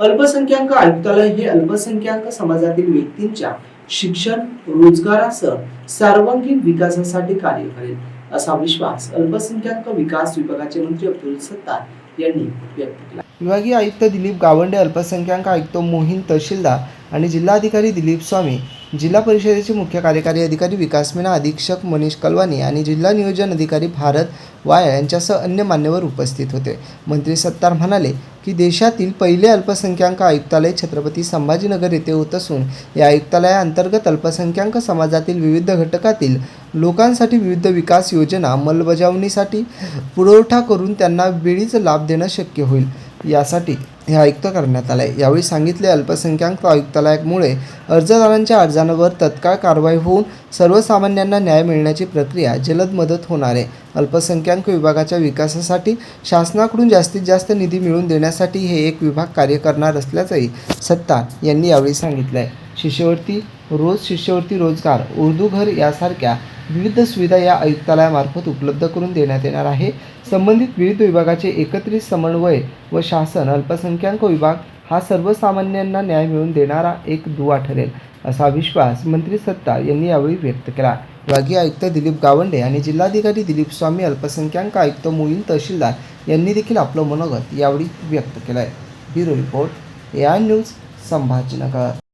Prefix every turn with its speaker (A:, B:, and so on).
A: अल्पसंख्याक आयुक्तालय हे अल्पसंख्याक समाजातील व्यक्तींच्या शिक्षण रोजगारासह सर्वांगीण विकासासाठी कार्य करेल असा विश्वास अल्पसंख्याक विकास विभागाचे मंत्री अब्दुल सत्तार यांनी व्यक्त केला. विभागीय आयुक्त दिलीप गावंडे अल्पसंख्याक आयुक्त मोहीन तहसीलदार आणि जिल्हाधिकारी दिलीप स्वामी जिल्हा परिषदेचे मुख्य कार्यकारी अधिकारी विकास मीना अधीक्षक मनीष कलवानी आणि जिल्हा नियोजन अधिकारी भारत वाया यांच्यासह अन्य मान्यवर उपस्थित होते. मंत्री सत्तार म्हणाले की देशातील पहिले अल्पसंख्याक आयुक्तालय छत्रपती संभाजीनगर येथे होत असून या आयुक्तालयाअंतर्गत अल्पसंख्याक समाजातील विविध घटकातील लोकांसाठी विविध विकास योजना अंमलबजावणीसाठी पुरवठा करून त्यांना वेळीच लाभ देणं शक्य होईल. यासाठी हे आयुक्त करण्यात आले यावेळी सांगितले अल्पसंख्याक आयुक्तालयामुळे अर्जदारांच्या अर्जांवर तत्काळ कारवाई होऊन सर्वसामान्यांना न्याय मिळण्याची प्रक्रिया जलद मदत होणार आहे. अल्पसंख्याक विभागाच्या विकासासाठी शासनाकडून जास्तीत जास्त निधी मिळवून देण्यासाठी हे एक विभाग कार्य करणार असल्याचंही सत्तार यांनी यावेळी सांगितलं आहे शिष्यवृत्ती रोज शिष्यवृत्ती रोजगार उर्दू घर यासारख्या विविध सुविधा या आयुक्तालयामार्फत उपलब्ध करून देण्यात येणार आहे. संबंधित विविध विभागाचे एकत्रित समन्वय व शासन अल्पसंख्याक विभाग हा सर्वसामान्यांना न्याय मिळवून देणारा एक दुवा ठरेल असा विश्वास मंत्री सत्तार यांनी यावेळी व्यक्त केला. विभागीय आयुक्त दिलीप गावंडे आणि जिल्हाधिकारी दिलीप स्वामी अल्पसंख्याक आयुक्त मोहीन तहसीलदार यांनी देखील आपलं मनोगत यावेळी व्यक्त केलं आहे bureau report A I news Sambhajinagar.